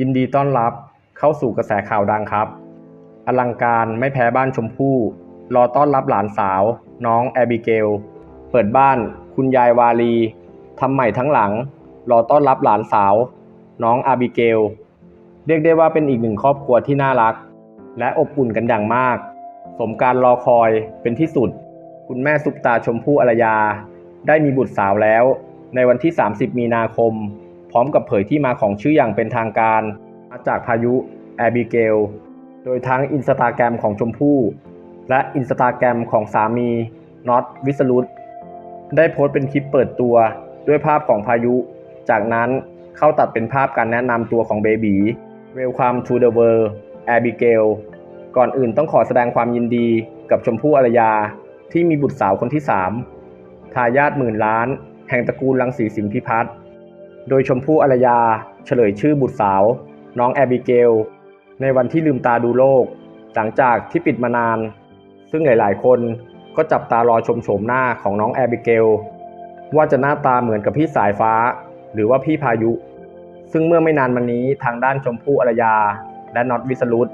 ยินดีต้อนรับเข้าสู่กระแสข่าวดังครับ อลังการไม่แพ้บ้านชมพู่ รอต้อนรับหลานสาว น้องแอบิเกล เปิดบ้าน คุณยายวาลีทำใหม่ทั้งหลัง รอต้อนรับหลานสาว น้องอาบิเกล เรียกได้ว่าเป็นอีกหนึ่งครอบครัวที่น่ารัก และอบอุ่นกันอย่างมาก สมการรอคอยเป็นที่สุด คุณแม่ซุปตาชมพู่อรยา ได้มีบุตรสาวแล้ว ในวันที่ 30 มีนาคม พร้อมกับเผยที่มาของชื่ออย่างเป็นทางการมาจากพายุแอบิเกล โดยทั้งอินสตาแกรมของชมพู่ และอินสตาแกรมของสามีน็อตวิสรุตได้โพสต์เป็นคลิปเปิดตัวด้วยภาพของพายุ จากนั้นเข้าตัดเป็นภาพการแนะนำตัวของเบบี Welcome to the world Abigail ก่อนอื่นต้องขอแสดงความยินดีกับชมพู่อารยาที่มีบุตรสาวคนที่ 3 ทายาทหมื่นล้าน แห่งตระกูลลังสีสิงห์พิพัฒน์ โดยชมพู่อารยา เฉลยชื่อบุตรสาว น้องแอบิเกล ในวันที่ลืมตาดูโลก หลังจากที่ปิดมานาน ซึ่งหลายๆ คนก็จับตารอชมโฉมหน้าของน้องแอบิเกล ว่าจะหน้าตาเหมือนกับพี่สายฟ้า หรือว่าพี่พายุ ซึ่งเมื่อไม่นานมานี้ทางด้านชมพู่อารยา และน็อตวิสรุต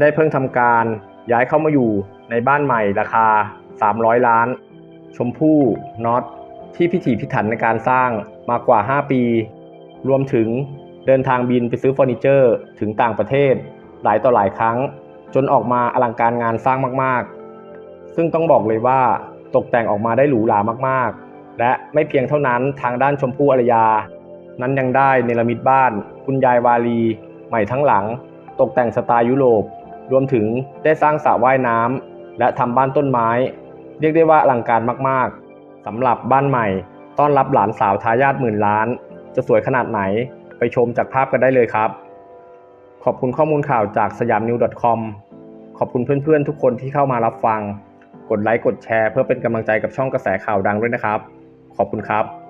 ได้เพิ่งทำการย้ายเข้ามาอยู่ในบ้านใหม่ราคา 300 ล้าน ชมพู่น็อต ที่พิถีพิถันในการสร้างมากว่า 5 ปี รวมถึงเดินทางบินไปซื้อเฟอร์นิเจอร์ถึงต่างประเทศ หลายต่อหลายครั้ง จนออกมาอลังการงานสร้างมากๆ ซึ่งต้องบอกเลยว่าตกแต่งออกมาได้หรูหรามากๆ และไม่เพียงเท่านั้นทางด้านชมพู่อารยา นั้นยังได้เนรมิตบ้าน คุณยายวาลี ใหม่ทั้งหลัง ตกแต่งสไตล์ยุโรป รวมถึงได้สร้างสระว่ายน้ำและทำบ้านต้นไม้ เรียกได้ว่าอลังการมากๆ สำหรับบ้านใหม่ ต้อนรับหลานสาวทายาทหมื่นล้าน จะสวยขนาดไหนไปชมจากภาพกันได้เลยครับ ขอบคุณข้อมูลข่าวจากสยามนิว .com ขอบคุณเพื่อนๆ ทุกคนที่เข้ามารับฟัง กดไลค์กดแชร์เพื่อเป็นกำลังใจกับช่องกระแสข่าวดังด้วยนะครับ ขอบคุณครับ